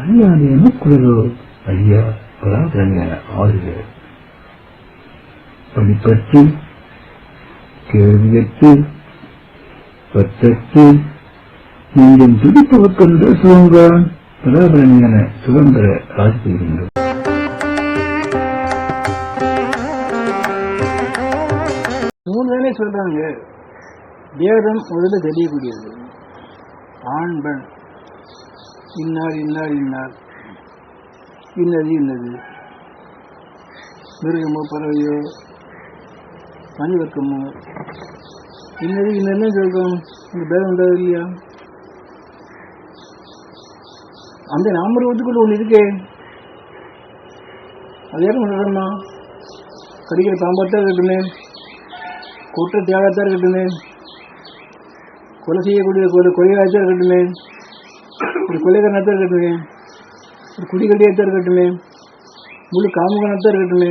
அல்லாது எனக்குள்ளதோ ஐயா பராதரங்க ஆறுக. படிப்பற்று கேள்வியற்று பற்றற்று நீங்கள் துடிப்பவர்க்கென்ற சுதந்திர பராபரஞான சுதந்திர ராசி பெறுகின்றோம் மூணு தானே சொல்றாங்க. வேதம் முதல்ல தெரியக்கூடியது ஆண் பெண். இன்னார் இன்னார் இன்னார் இன்னது இன்னது மிருகமோ பறவையோ மனிதர்க்கமோ இன்னது இன்னதுன்னு சொல்றோம் இந்த பேதம் உண்டாது இல்லையா அந்த நாமரூபத்துக்குள்ள ஒன்று இருக்கே அது யாரும் சொல்றோமா கடிக்கிற பாம்பாத்தான் இருக்கட்டுமே கூட்ட தியாகத்தான் இருக்கட்டுமே கொலை செய்யக்கூடிய கொலை கொலையாகத்தான் இருக்கட்டுமே ஒரு கொலைகாரனாத்தான் இருக்கட்டுமே ஒரு குடிகட்டியாத்தான் இருக்கட்டுமே முழு காமுகனாத்தான் இருக்கட்டுமே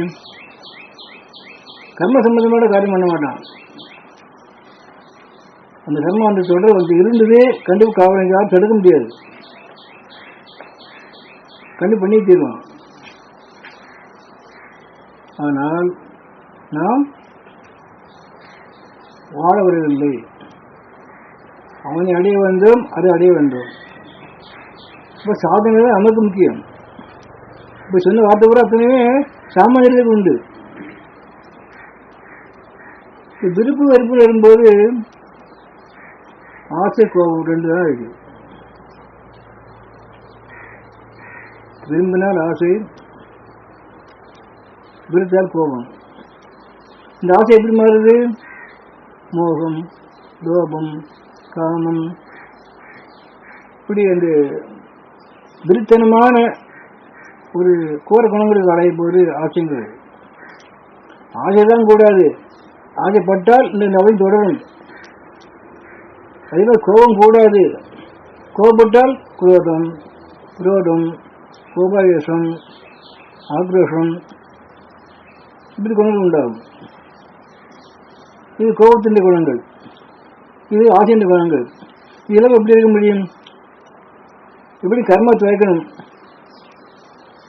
கர்ம சம்பந்தமான காரியம் பண்ண மாட்டான். அந்த கர்மம் அந்த தொடர் வந்து இருந்ததே கண்டு காவலை யாரும் தடுக்க முடியாது. கண்டு பண்ணி தீர்வான். ஆனால் நாம் வாழ வரவில்லை அவனை அடைய வேண்டும் அதை அடைய வேண்டும். இப்போ சாதனை தான் நமக்கு முக்கியம் இப்போ சொன்ன வார்த்தை கூட அத்தனையுமே சாமானியர்களுக்கு உண்டு இப்ப விருப்பு வெறுப்பு வரும்போது ஆசை கோபம் ரெண்டு தான் இருக்கு விரும்பினால் ஆசை விருத்தால் கோபம் இந்த ஆசை எப்படி மாறுது மோகம் லோபம் காமம் இப்படி அந்த விருத்தனமான ஒரு கோர குணங்களுக்கு அடையும் போது ஆசைங்கிறது ஆசைதான் கூடாது. ஆசைப்பட்டால் இந்த நவை தொடரும். அதே மாதிரி கோபம் கூடாது. கோபப்பட்டால் குரோதம் குரோதம் கோபாவேசம் ஆக்ரோஷம் இப்படி குணங்கள் உண்டாகும். இது கோபத்தின் குணங்கள். இது ஆசையின் குணங்கள். இதெல்லாம் எப்படி இருக்க முடியும்? எப்படி கர்ம துவைக்கணும்?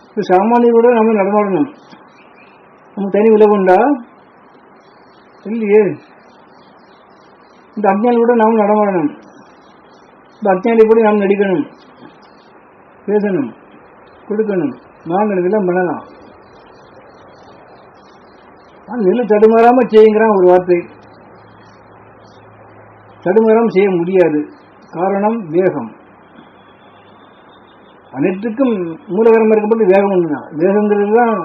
இப்போ சாமானியோட நம்ம நடமாடணும். நம்ம தனி விலை இல்லையே. இந்த அஜ்ஞானி கூட நாம் நடமாடணும். இந்த அஜ்ஞானி கூட நாம் நடிக்கணும்? பேசணும். கொடுக்கணும். வாங்கணும். எல்லாம் பண்ணலாம். நெல்லு தடுமாறாம செய்யுங்கிறான் ஒரு வார்த்தை. தடுமாறாம செய்ய முடியாது. காரணம் வேகம். அனைத்துக்கும் மூலகரமாக இருக்கப்பட்டு வேகம் ஒன்று தான் வேகங்கிறது தான்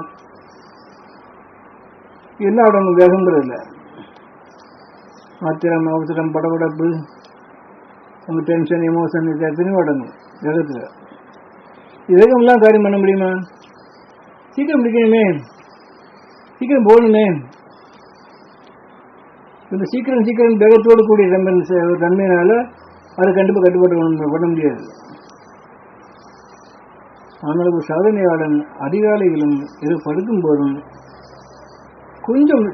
எல்லா இடமும் வேகங்கிறது இல்லை. ஆத்திரம் அவசரம் படபடப்பு உங்கள் டென்ஷன் எமோஷன் இது எத்தனையோ அடங்கும் வேகத்தில். வேகம்லாம் காரியம் பண்ண முடியுமா? சீக்கிரம் முடிக்கணுமே. சீக்கிரம் போகணுமே. இந்த சீக்கிரம் சீக்கிரம் வேகத்தோடு கூடிய தன்மை தன்மையினால அது கண்டிப்பாக கட்டுப்பாட்டு பண்ண முடியாது. ஆனால் சாதனையாளன் அதிகாலையிலும் இது படுக்கும் போதும் கொஞ்சம்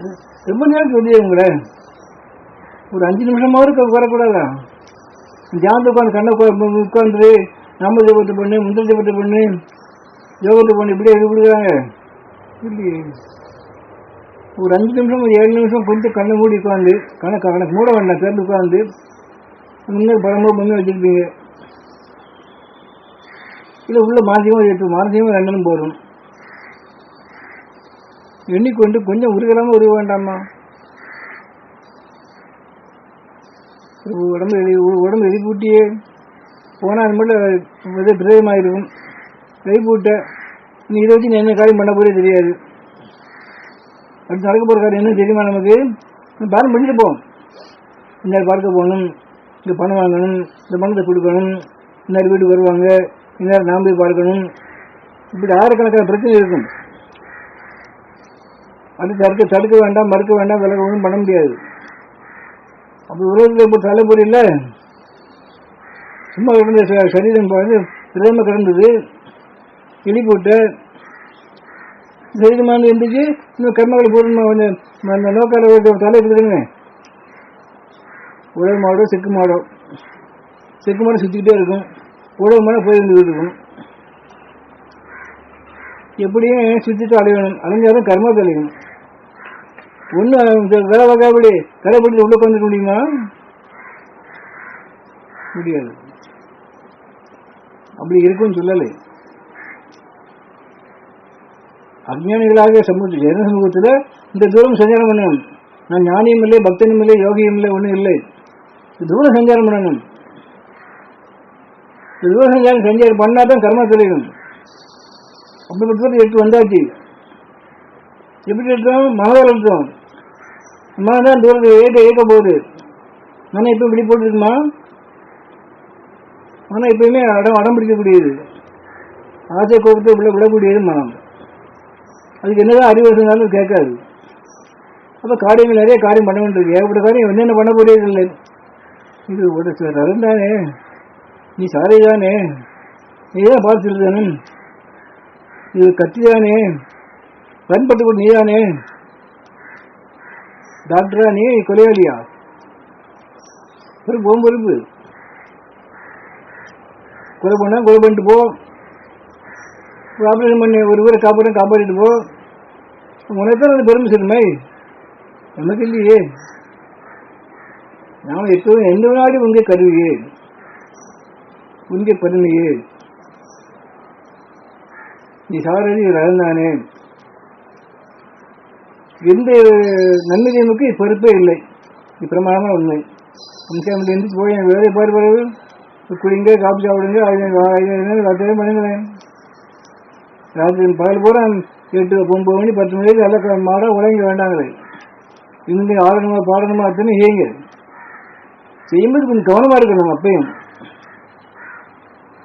ரொம்ப நேரம் சொல்லியுங்களே ஒரு அஞ்சு நிமிஷமாவது வரக்கூடாதா? தியானத்தை உட்காந்து கண்ணை உட்காந்து நம்ம ஜபத்தை பண்ணு முந்திர ஜபத்தை பண்ணு. யோகத்தை பண்ணு இப்படியே இது கொடுக்குறாங்க. இல்லையே. ஒரு அஞ்சு நிமிஷம் ஒரு ஏழு நிமிஷம் கொஞ்சம் கண்ணை மூடி உட்காந்து கணக்கு கணக்கு மூட வேண்டாம் திறந்து உட்காந்து முன்னே பழமோ பொம்மை வச்சுருப்பீங்க. இல்லை உள்ள மானசிகமாக எடுத்து மானசிகமாக ரெண்டனும் போதும் எண்ணிக்கொண்டு கொஞ்சம் உருகலாமல் உருக வேண்டாமா? உடம்பு எரி உடம்பு எரிப்பூட்டியே போனால் அது மட்டும் இது பிரதமாயிருக்கும் எதிர்பூட்ட நீ இதை வச்சு நீ என்ன காரியம் பண்ண போறே தெரியாது. அடுத்து நடக்க போகிற காரியம் என்ன தெரியுமா நமக்கு? பாரம் பண்ணிட்டு போவோம். இந்த பார்க்க போகணும். இந்த பணம் வாங்கணும். இந்த பணத்தை கொடுக்கணும். இந்த வீட்டுக்கு வருவாங்க. இந்நேரம் நாம் போய் பார்க்கணும். இப்படி ஆயிரக்கணக்கான பிரச்சனை இருக்கும். அது தடுக்க தடுக்க வேண்டாம் மறுக்க வேண்டாம் விலக ஒன்றும் பண்ண முடியாது. அப்படி உலகத்தில் இப்போ தலைமுறை இல்லை. சும்மா கிடந்த சரீரம் பார்த்து பிரதம கிடந்தது. கிளி போட்டு. சரீரமாக இருந்துச்சு இன்னும் கர்மங்களை பூர்ணமாக கொஞ்சம் அந்த நோக்கால தலை கொடுத்துருங்க உலக மாடோ செக்கு மாடோ. செக்கு மாடோ சுற்றிக்கிட்டே இருக்கும். உழவு மேலே போய் இருந்துகிட்டு இருக்கும் எப்படியும் சுத்திட்டு அலையணும் அலைஞ்சாலும் கர்மா தெளியணும் ஒன்றும் வேலை வகைப்படி கடைப்படி உள்ள உட்காந்துட்டு முடியுமா முடியாது. அப்படி இருக்கும்னு சொல்லலை. அஜ்ஞானிகளாக சமூகத்தில் ஜன சமூகத்தில் இந்த தூரம் சஞ்சாரம் பண்ணணும். நான் ஞானியும் இல்லை பக்தனும் இல்லை யோகியும் இல்லை ஒன்றும் இல்லை. தூரம் சஞ்சாரம் பண்ணணும். விவசாயம் தூரம் சஞ்சாரம் பண்ணால் தான் கர்மா தெரியும் அப்படிப்பட்ட எட்டு எடுத்து வந்தாச்சு. எப்படி எடுத்தோம்? மனதால் எடுத்தோம். மனம் தான் தூரத்தை ஏற்க ஏற்க போகுது. மனம் இப்போ இப்படி போட்டுருக்குமா மனம் எப்பயுமே அடம் அடம் பிடிக்கக்கூடியது. ஆசை கோபத்தை உள்ள விடக்கூடியது மனம். அதுக்கு என்னதான் அறிவு இருந்தாலும் கேட்காது. அப்போ காரியங்கள் நிறைய காரியம் பண்ண வேண்டியது ஏகப்பட்ட காரியம் என்னென்ன பண்ண போறது இது ஒரு சில ரதம் தானே நீ சாரை தானே நீ தான் பார்த்து தானே இது கத்தி தானே பயன்பட்டு கூட நீ தானே டாக்டரா நீ கொலையாளியா? பொறுப்பு போகும் பொறுப்பு கொலை பண்ணா கொலை பண்ணிட்டு போ. ஒரு ஆப்ரேஷன் பண்ணி ஒரு ஊரை காப்பாற்ற காப்பாற்றிட்டு போ. உனக்கு தான் அது பெருமை சிறுமை நமக்கு இல்லையே. நாம் எப்பவும் எந்த நாடு உங்க கருவியே. உங்க பெருமையே நீ சாரதி ரகந்தானே எந்த நன்மைக்கு பொறுப்பே இல்லை. இது பிரமாணமான உண்மை. முன்சாமியில் போய் எனக்கு வேலையை பாரு பிறகு குடிங்க காப்பி சாப்பிடுங்க ராத்திரி பண்ணுங்களேன் ராத்திரி பகல் பூரா எட்டு ஒன்பது மணி பத்து மணிக்கு நல்ல மாட உலங்க வேண்டாங்களே. இவங்க ஆடணுமா பாடணுமா அத்தனை ஏங்க செய்யும்போது கொஞ்சம் கவனமாக இருக்கணும் அப்பயும்.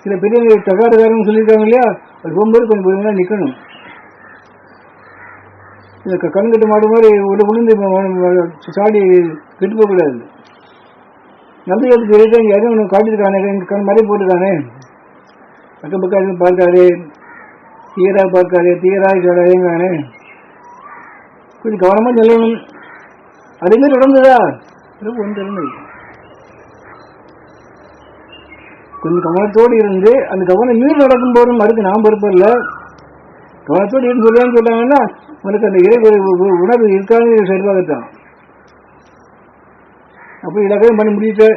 சில பெரிய தகாரக்காரங்க சொல்லியிருக்காங்க இல்லையா? அது போகும்போது கொஞ்சம் பொறுமையாக நிற்கணும் இந்த கண்கட்டு மாடு மாதிரி ஒரு உளுந்து சாடி கெட்டு போகக்கூடாது. நல்ல இடத்துக்கு இருக்காங்க யாரும் ஒன்று காட்டியிருக்கானே எங்க கண் மறை போட்டுருக்கானே. அக்கம் பக்கம் எதுவும் பார்க்காரு தீயராக பார்க்காரு தீயராக சொல்லாதேங்கானே கொஞ்சம் கவனமாக சொல்லணும் அதே மாதிரி உடம்புதா ரொம்ப ஒன்று கொஞ்சம் கவனத்தோடு இருந்து அந்த கவனம் மீறி நடக்கும் போதும் அதுக்கு நாம் பொறுப்பில்ல இல்லை. கவனத்தோடு இருந்து சொல்லுவான்னு சொல்றாங்கன்னா உனக்கு அந்த இறை உணர்வு இருக்காது சரிபாகத்தான் அப்போ இலக்கையும் பண்ணி முடிச்சுட்டு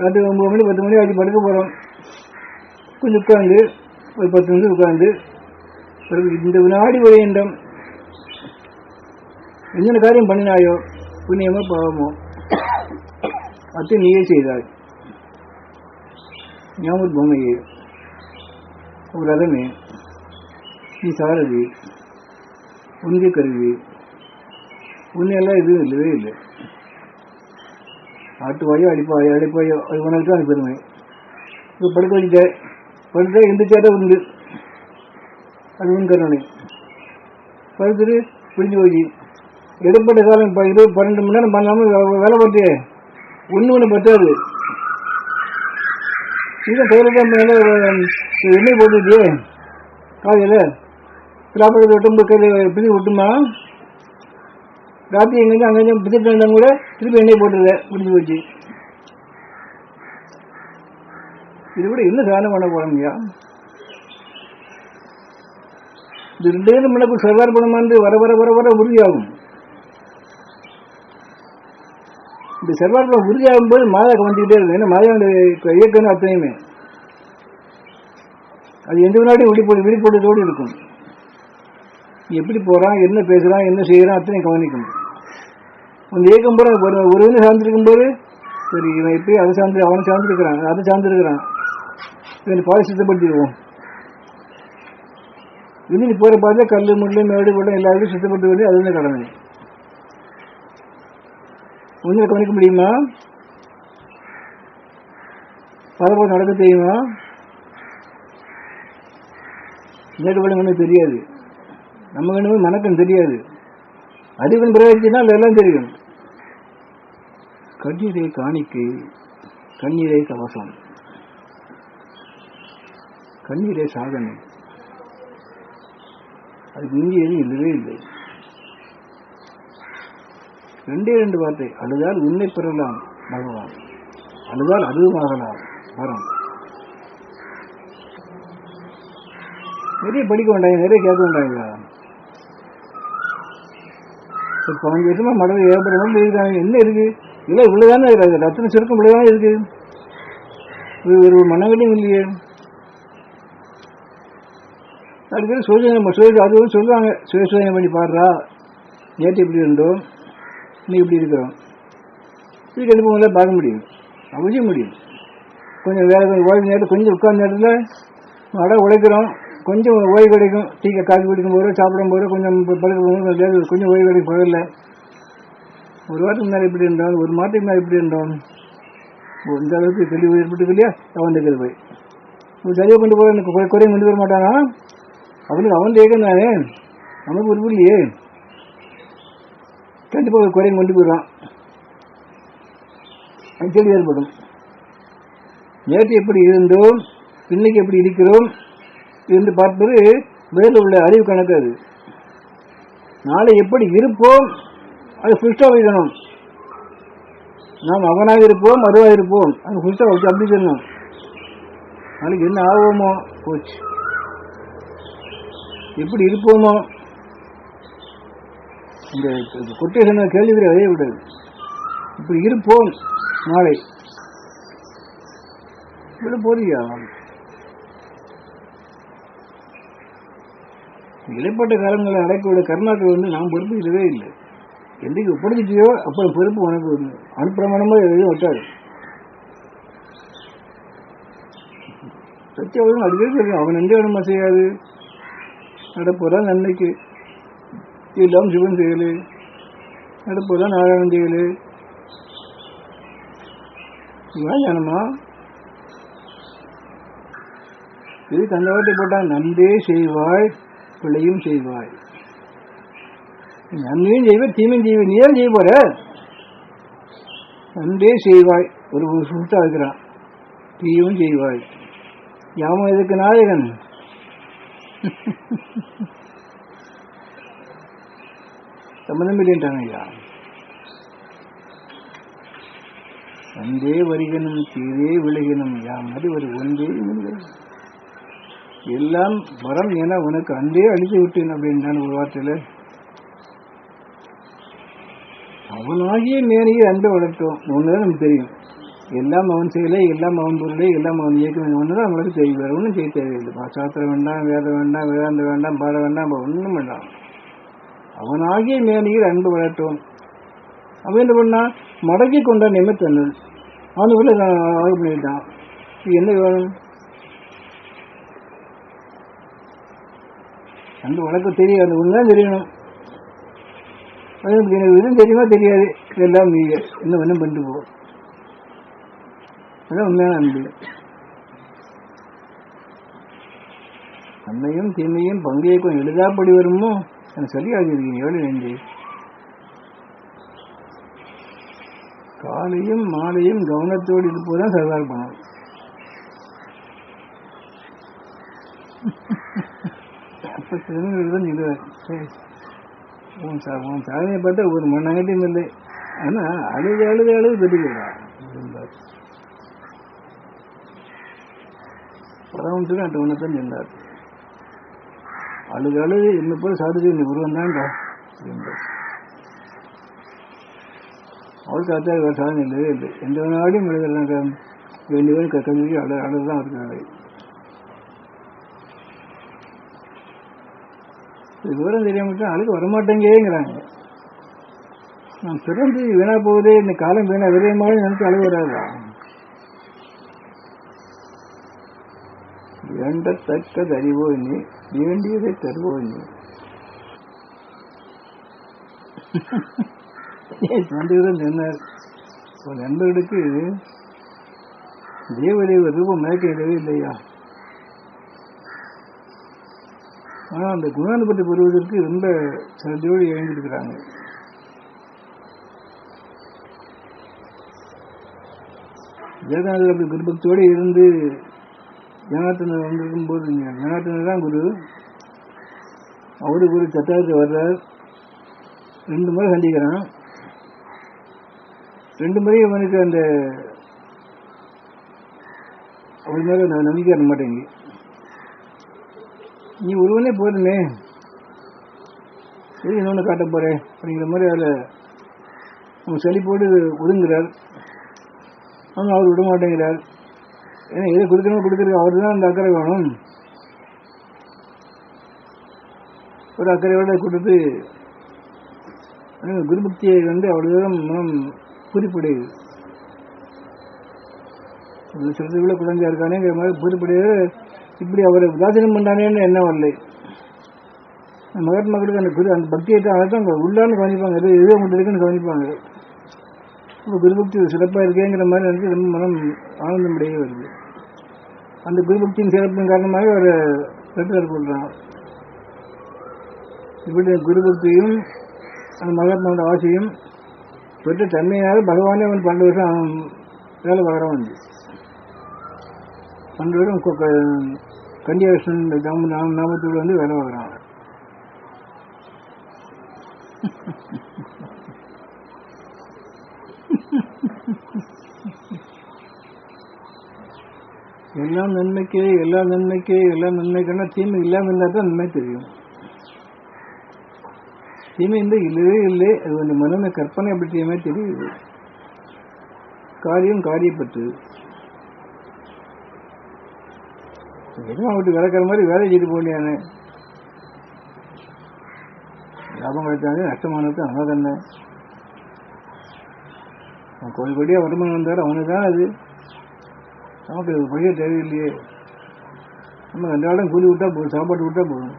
ராத்திரி ஒன்பது மணி பத்து மணி ஆச்சு படுக்க போகிறோம் கொஞ்சம் உட்காந்து ஒரு பத்து நிமிஷம் உட்காந்து பிறகு இந்த வினாடி வரையண்டம் என்னென்ன காரியம் பண்ணினாயோ புண்ணியமோ பாவமோ அது நீயே செய்தாய். ஞாபக பொம்மையே ஒரு ரதமே நீ சாரதி உன்கை கருவி உன்னையெல்லாம் எதுவும் இல்லவே இல்லை. ஆட்டுவாயோ அடிப்பாயோ அடிப்பாயோ அது உனக்கு தான் பெருமை. இப்போ படுக்க வச்சுட்ட படுத்தா எந்திரிச்சாட்டா உண்டு. அது உன் கருணை. படுத்துட்டு பிடிஞ்சு போய் இடப்பட்ட காலம் இப்போ இருபது பன்னெண்டு மணி நேரம் பண்ணாமல் வேலை பார்த்து ஒன்று ஒன்று பத்தாது. இது கையில் மேலே எண்ணெய் போட்டுட்டு காலையில் சாப்பாடு விட்டும் கையில் பிடி விட்டுமா ராத்திரி எங்கேயும் அங்கேயும் பிடிச்சிட்டு இருந்தாங்க கூட திருப்பி எண்ணெய் போட்டுருத முடிஞ்சு போச்சு. இது கூட என்ன சாதனம் பண்ண போறோம்யா? இது ரெண்டு பேரும் முன்னக்கு சர்வார் பணமாந்து வர வர வர வர உறுதியாகும். இந்த சர்வார் உறுதியாகும் போது மாதா வந்துக்கிட்டே இருக்கும் ஏன்னா மாதாவுடைய இயக்கம் அத்தனையுமே. அது எந்த வினாடி விழிப்போடு விழிப்போட்டத்தோடு இருக்கும். நீ எப்படி போகிறான் என்ன பேசுகிறான் என்ன செய்கிறான் அத்தனையும் கவனிக்கும். அந்த ஏக்கம் போற ஒரு ஒரு இது சார்ந்திருக்கும் போது சரி இவன் எப்படி அதை சார்ந்து அவனை சார்ந்திருக்கிறான் அதை சார்ந்திருக்கிறான். இவன் பாதி சுத்தப்படுத்திடுவோம். இன்னும் போகிற போற பார்த்தா கல் முள்ளு மேடு கூட எல்லாருக்கும் சுத்தப்படுத்த வேண்டிய அது வந்து கடமை. ஒன்றும் கவனிக்க முடியுமா? பரபரம் நடக்க தெரியுமா? நேற்று தெரியாது. நம்ம கண்ணு மணக்கம் தெரியாது. அறிவன் பிரவேசினா அதெல்லாம் தெரியும். கண்ணீரை காணிக்கை கண்ணீரை கவசம் கண்ணீரை சாதனை. அதுக்கு இங்கே எதுவும் இல்லவே இல்லை. ரெண்டே ரெண்டு வார்த்தை. அழுதால் உன்னை பெறலாம் பகவான் அழுதால் அதுவுமாகலாம் வரம் நிறைய படிக்க வேண்டாங்க நிறைய கேட்க வேண்டாங்க ஒரு பதினஞ்சு வருஷமா மடல் ஏற்படும் இருக்காங்க என்ன இருக்கு? இல்லை இவ்வளோதானே இருக்கு. ரத்தன சுருக்கம் இவ்வளோதானே இருக்கு. இது ஒரு மனங்களையும் இல்லையே. அடுத்த பேர் சோதனை சோதி அது வந்து சொல்லுவாங்க சுய பண்ணி பாடுறா. நேற்று இப்படி இருந்தோம்? இன்னைக்கு இப்படி இருக்கிறோம்? இது ரெண்டு மூணு பார்க்க முடியும். அவசியம் முடியும். கொஞ்சம் வேலை கொஞ்சம் ஓய்வு நேரத்தில் கொஞ்சம் உட்கார்ந்த நேரத்தில் அட உழைக்கிறோம் கொஞ்சம் ஓய்வு கிடைக்கும். டீக்க காஃபி குடிக்கும் போகிறோம் சாப்பிடும் போகிறோம் கொஞ்சம் ப- படுக்க கொஞ்சம் கொஞ்சம் ஓய்வு கிடைக்கும் பகலில். ஒரு வாரத்துக்கு முன்னாடி எப்படி இருந்தோம்? ஒரு மாதத்துக்கு முன்னாடி எப்படி இருந்தோம்? இந்த அளவுக்கு தெளிவு ஏற்பட்டுக்கு இல்லையா? அவன் போய். ஒரு சரியாக கொண்டு போகிற எனக்கு குறையும் கொண்டு வர மாட்டானா? அவனுக்கு அவன் ஏகம் தானே நமக்கு ஒரு இல்லையே கண்டிப்பாக ஒரு குறையும் கொண்டு போயிடுவான். அஞ்சலி ஏற்படும். நேற்று எப்படி இருந்தோம் இன்னைக்கு எப்படி இருக்கிறோம் இருந்து பார்ப்பது மேல உள்ள அறிவு கணக்கு அது. நாளை எப்படி இருப்போம் அது சுஷ்டாக வைக்கணும் நாம் அவனாக இருப்போம் மருவாக இருப்போம் அது சுஷ்டாக வச்சு அப்படி சொல்லணும். நாளைக்கு என்ன ஆகுவோமோ போச்சு. எப்படி இருப்போமோ இந்த கொட்டேஷன் கேள்வி அதே விடாது. இப்படி இருப்போம் நாளை. இவ்வளோ போறியா? இடைப்பட்ட காலங்களை அடைக்கக்கூடிய கர்நாடகம் வந்து நாம் பொறுப்பு இதுவே இல்லை. என்றைக்கு ஒப்படைச்சியோ அப்போ பொறுப்பு உனக்கு வந்து எதையும் ஒட்டாது சத்தியம் அடிக்கடி அவன் எந்த வேணுமா செய்யாது. நடப்போதான் நன்மைக்கு. எல்லாம் சிவன் செய்யலு நடப்பெல்லாம் நாராயணன் செய்யலு இவன் ஞானமா இது கந்தவாட்டி போட்டான் நன்றே செய்வாய் பிள்ளையும் செய்வாய். நன்மையும் செய்வாய் தீமையும் செய்வாய். நீ ஏன் செய்ய போற? நன்றே செய்வாய். ஒரு சுத்தா இருக்கிறான். தீயும் செய்வாய். யாமம் எதுக்கு நாயகன் சம்மந்தம் இல்லைன்றாங்க ஐயா? வருகணும் வருகனும் தீரே விலகினும் மாதிரி ஒரு ஒன்றே இல்லை எல்லாம் வரம் என உனக்கு அன்றே அழித்து விட்டேன் அப்படின்னு ஒரு வார்த்தையில. அவனாகிய மேனையே அன்பை வளர்த்தோம். ஒன்றுதான் நமக்கு தெரியும். எல்லாம் அவன் செயலே எல்லாம் அவன் பொருளை எல்லாம் அவன் இயக்கம் ஒன்று தான் அவங்களுக்கு தெரியும். வேறு ஒன்றும் செய்ய தேவையில்லை. சாஸ்திரம் வேண்டாம் வேதம் வேண்டாம் வேதாந்த வேண்டாம் பாட வேண்டாம் ஒன்றும் வேண்டாம். அவனாகிய மேனையில் அன்பு வளர்த்தோம். அவன் என்ன பண்ணா? மடக்கி கொண்ட நிமித்தன்னல் அவனுக்குள்ள ஆய்வு பண்ணிட்டான் என்ன வேணும் அந்த வழக்கம் தெரியாது ஒன்றுதான் தெரியணும். எனக்கு எதுவும் தெரியுமா? தெரியாது. எல்லாம் நீ இன்னும் ஒன்றும் பண்ணிட்டு போ. அதான் உண்மையான அன்பு. நன்மையும் தீமையும் பங்கேற்கும் எளிதாப்படி வருமோ? எனக்கு சரியாக இருக்கீங்க எவ்வளோ நன்றி காலையும் மாலையும் கவனத்தோடு இருப்பதுதான் சர்வார் பணம் அப்போ சிறுமிகள் தான் சொல்லுவார் சரி உன் சா உன் சாதனையை பார்த்தா ஒரு மண்ணங்கட்டியும் இல்லை. ஆனால் அழுது அழுது அழுது தெரியுதா பரமத்துக்கு அந்த ஒன்றத்தான் சொன்னார் அழுது அழுது என்ன போய் சாதிச்சு இந்த உருவம் தான்டா அப்படின்றார். அவள் காத்தா இவர் சாதனை இல்லவே இல்லை. எந்த நாடும் எழுதலாம் வேண்டிய பேர் கல்வி அழ அழுதுதான் இருக்காங்க இது விவரம் தெரியாம அழுக வரமாட்டேங்கிறாங்க நான் பிறந்து வீணா போகுதே இந்த காலம் வீணா விரையமாக நினைச்சு அழுக வராதா வேண்டத்தக்கது அறிவோ நீ வேண்டியதை தருவோ நீ நண்பர்கள் சொன்னார். ஒரு நண்பர்களுக்கு தேவதேவ ரூபம் மயக்க இடவே இல்லையா? ஆனால் அந்த குணானுபத்தை பெறுவதற்கு ரொம்ப சரதியோடு இழந்திருக்கிறாங்க ஜெகநாதர் அப்படி குருபக்தியோடு இருந்து ஜனார்த்தனர் வந்திருக்கும் போது ஜனார்த்தனர் தான் குரு. அவரு குரு சத்தாரத்தை வர்றார். ரெண்டு முறை சந்திக்கிறான். ரெண்டு முறையும் அவனுக்கு அந்த அவள் மேலே நான் நம்பிக்கை வர மாட்டேங்க நீ ஒருவனே போதுமே. சரி இன்னொன்று காட்ட போறேன். அப்படிங்கிற மாதிரி அதில் அவன் செழிப்போடு ஒதுங்குறார். ஆனால் அவர் விட மாட்டேங்கிறார் ஏன்னா எதை கொடுக்கணும் கொடுக்குறது அவரு தான் அந்த அக்கறை வேணும். ஒரு அக்கறையோட கொடுத்து குருபக்தியை வந்து அவ்வளோதான் மனம் குறிப்பிடையுது சிலது குழந்தையா இருக்கானேங்கிற மாதிரி குறிப்பிடையே இப்படி அவரை உதாசீனம் பண்ணானேன்னு என்ன வரலை. மகாத்மாக்களுக்கு அந்த குரு அந்த பக்தியை தான் அதை தான் உள்ளான்னு கவனிப்பாங்க. எது எது மட்டும் இருக்குன்னு கவனிப்பாங்க. இப்போ குருபக்தி சிறப்பாக இருக்கேங்கிற மாதிரி வந்து ரொம்ப மனம் ஆனந்தம் வருது. அந்த குருபக்தியின் சிறப்பின் காரணமாக அவர் பெற்றார் கொள்றான் இப்படி குருபக்தியும் அந்த மகாத்மாவோட ஆசையும் பெற்ற தன்மையாக பகவானே அவன் பன்னெண்டு வருஷம் அவன் வேலை பார்க்குறான் வந்து பன்னெண்டு வருஷம் கண்டியாசன் நாமத்தோடு வந்து வேலை பார்க்குறான். எல்லா நன்மைக்கு எல்லா நன்மைக்கு எல்லா நன்மைக்குன்னா தீமை இல்லாமல் இருந்தால் தான் நன்மை தெரியும். தீமை இந்த இல்லவே இல்லை. அது அந்த மனமே கற்பனை அப்படி தெரியுது. காரியம் காரியப்பட்டு எதுவும் அவட்டு விளக்கிற மாதிரி வேலை செய்து போலியானே லாபம் கிடைச்சாலே நஷ்டமானது அவன் தானே. அவன் கோடியாக வருமானம் வந்தார் அவனுக்கு தான் அது. நமக்கு அது தேவையில்லையே. நம்ம ரெண்டு நாளும் கூலி விட்டா போதும் சாப்பாடு விட்டா போதும்.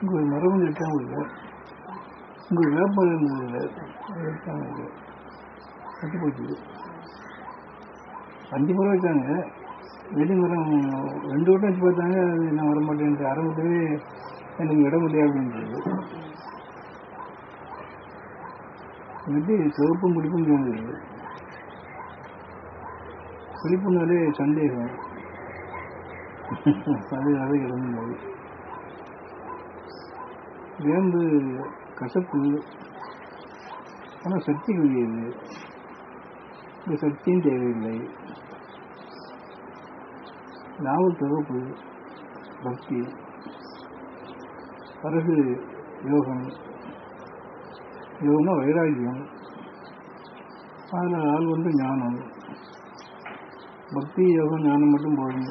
இங்கே ஒரு மரம் இருக்காங்க இல்லை இங்கே ஒரு வேப்பாடு இல்லை இருக்காங்க இல்லை கட்டி போச்சு அஞ்சு மரம் வச்சாங்க. வெளி மரம் ரெண்டு வட்டம் வச்சு பார்த்தாங்க அது என்ன வர மாட்டேன்ட்டு ஆரம்பத்திலே எனக்கு விட முடியாது அப்படின்றது. இது சிவப்பும் பிடிப்பும் தோணுது. பிடிப்புனாலே சந்தேகம். அது அதை இறங்கும்போது வேம்பு கசப்பு. ஆனால் சக்தி உரியது இந்த சக்தியும் தேவையில்லை. நாவல் தொகுப்பு பக்தி. பிறகு யோகம். யோகம்னா வைராகியம். அதில் ஆள் வந்து ஞானம் பக்தி யோகம் ஞானம் மட்டும் போதும்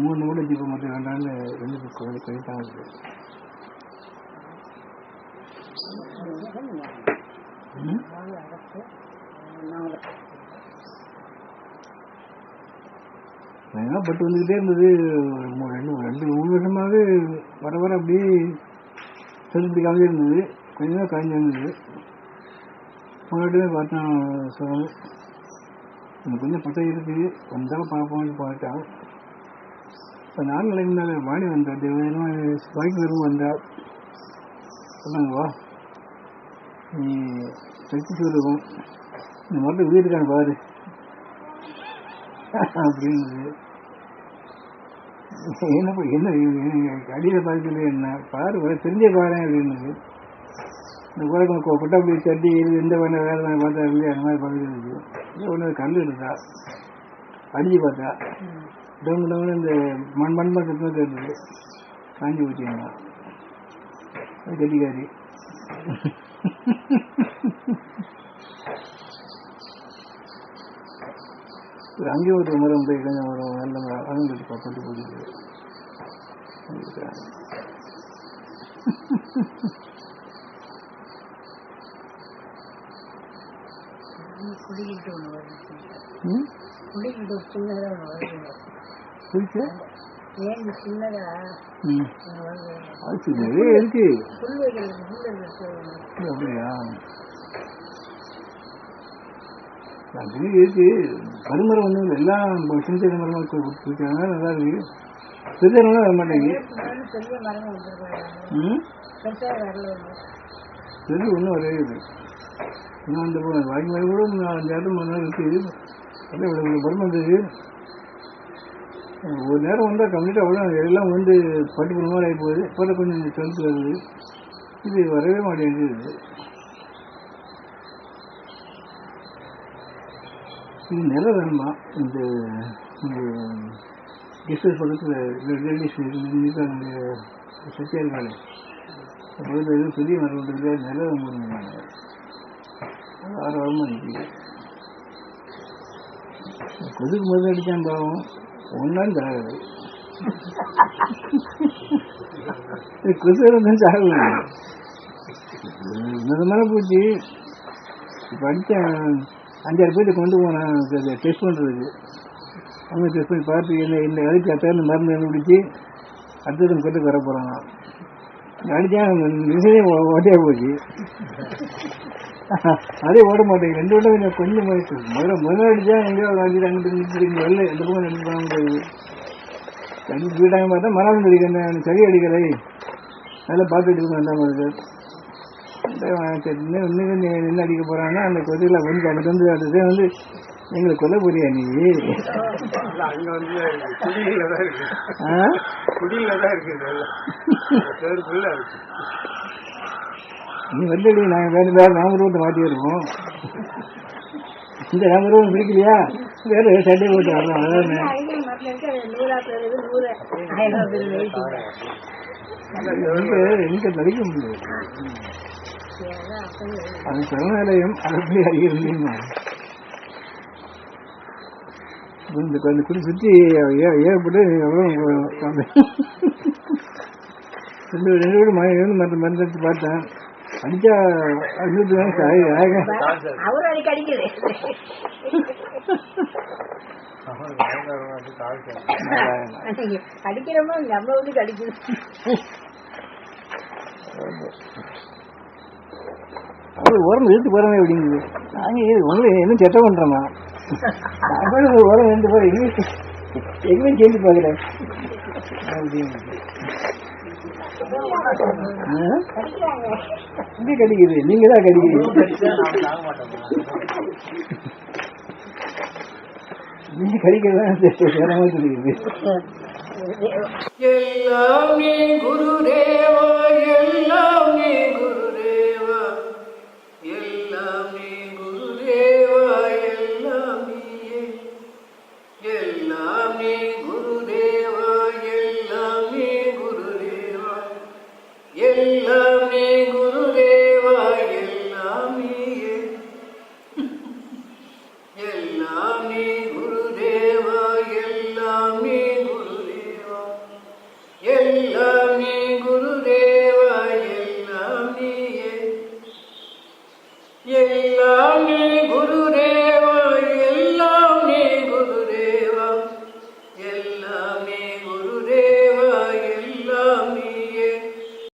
மூணு கூட ஜீப்ப மட்டும் வேண்டாம்னு ரெண்டு கோயில் கவிதாங்க இருக்கு பட்டு வந்துக்கிட்டே இருந்தது? ரெண்டு ரெண்டு மூணு வருஷமாவே வர வர அப்படியே செலுத்தி இருந்தது. இருந்தது கொஞ்சம் தான் காய்ஞ்சி இருந்தது முன்னாடியே பார்த்தேன் சார் இன்னும் கொஞ்சம் பட்டை இருக்குது வந்தாலும் பார்ப்போம்னு பார்த்தான் இப்போ நாலு நாளைக்கு மேலே வாணி வந்தா தேவையான வாய்க்கு வரும் வந்தா? சொன்னாங்க வா. நீ சக்தி சொல்லுவோம் இந்த மட்டும் வீட்டுக்கான பாரு. அப்படின்னு என்ன என்ன அடியில் பார்க்கல என்ன? பாரு தெரிஞ்சே தெரிஞ்ச பாரு அப்படின்னு இந்த குழந்தை கொட்டப்படி சட்டி இது இந்த வேணா வேலை வேலை பார்த்தா இல்லையா? அந்த மாதிரி பார்க்குறது ஒன்று கல் இருந்தா அடிச்சு பார்த்தா. டவுன் டவுன் இந்த மண் மண் மட்டும் இருந்தது. காஞ்சி ஊற்றிங்க கட்டிக்காரி. ஒரு அங்கே ஒரு மரம் போய் இளைஞர் ஒரு நல்ல மரம் அகங்கட்டு பட்டு போகுது குடிக்கிட்டு ஒன்று வருது ம் குடிக்கிட்டு சின்னதாக ஒன்று வருது புரிச்சு ஏன் சின்னதா ம் ஒன்று வருது அது நிறைய இருக்கு அப்படியா அது இருக்கு பருமரம் ஒன்றும் எல்லாம் சின்ன மரமாக கொடுத்துருக்காங்க நல்லா இருக்கு பெருசாக வர மாட்டேங்குது ம் சரி ஒன்றும் வரவே இல்லை இன்னும் அந்த வாங்கி கூட நான் அஞ்சு ஆட்டம் மூணு நாள் இருக்குது அப்படியே இவ்வளோ ஒரு நேரம் வந்தால் கம்ப்ளீட்டாக அவ்வளோ எல்லாம் வந்து பட்டு போன மாதிரி ஆகி போகுது. இப்போ கொஞ்சம் ஸ்ட்ரென்த் வருது. இது வரவே மாட்டேங்குது. இது நில வேணுமா இந்த இந்த டிஸ்டர்ஸ் பக்கத்தில் லேடிஸ் இருக்காங்க சத்தியா இருக்காங்க. பக்கத்தில் எதுவும் பெரிய மரம் நில வேணும் ஆறு வாரமாக கொதுக்கு முதல் அடித்தான் பாவம்? ஒன்றாலும் சாகாது இது கொசு இருந்தால் சாகுது. உன்னதமான பூச்சி. இப்போ அடித்தேன் அஞ்சாறு பேர்ட்டு கொண்டு போனேன். டெஸ்ட் பண்ணுறதுக்கு அவங்க டெஸ்ட் பண்ணி பார்த்து என்ன இந்த அதுக்கு அத்தனை மருந்து கண்டுபிடிச்சி அடுத்தது கொண்டு வர போகிறாங்க அடித்தேன் மிஷினே ஓட்டையாக போச்சு. அதே ஓட மாட்டேங்குது ரெண்டு வட்டம் கொஞ்சம் கொஞ்சம் முதல்ல முதல்ல அடிச்சா எங்கேயோ ஒரு அஞ்சு இங்கிட்டு இங்கே வெளில எந்த பக்கம் ரெண்டு போக முடியாது அஞ்சு போயிட்டாங்க பார்த்தா மரம் அடிக்கிறேன் சரி அடிக்கலை. அதெல்லாம் பார்த்துட்டு வேண்டாம் இருக்கு இன்னும் என்ன அடிக்க போறாங்க அந்த கொதியில் வந்து அங்கிட்டு வந்து அடுத்தது வந்து எங்களை கொல்ல போறியா நீ? அங்க வந்து குடியில தான் இருக்கு? குடியில தான் இருக்கு இதெல்லாம். பேருக்குள்ள இருக்கு. நீ வந்துடி நாங்கள் வேறு வேறு நாமரூபத்தை மாற்றி வருவோம்? இந்த நாமரூபம் பிடிக்கலையா? வேற சண்டை போட்டு வரலாம் அதான் எங்க முடியாது. அது சரணாலயம் இந்த கொஞ்சம் குடி சுற்றி ஏற்பட்டு எவ்வளோ ரெண்டு ரெண்டு வீடு மழை மற்ற மருந்து பார்த்தேன். அடிச்சா ஆகி ஆக அவரும் அடிக்க அடிக்குது அன்னைக்கு அடிக்கிறோமோ நம்ம வீட்டுக்கு அடிக்குது அது உரம் இழுத்து போகிறோமே அப்படிங்குது. நாங்கள் உங்களை என்ன செட்ட பண்ணுறோமா உரம் போகிறோம் எங்கே எங்கேயும் சேர்ந்து பார்க்குறேன் அப்படின்னு இங்கே கடிக்குது நீங்க தான் கடிக்கிறீங்க நீங்க கடிக்கிறதா வேற மாதிரி கடிக்குது எல்லாம் நீ குருதேவா எல்லாம் நீ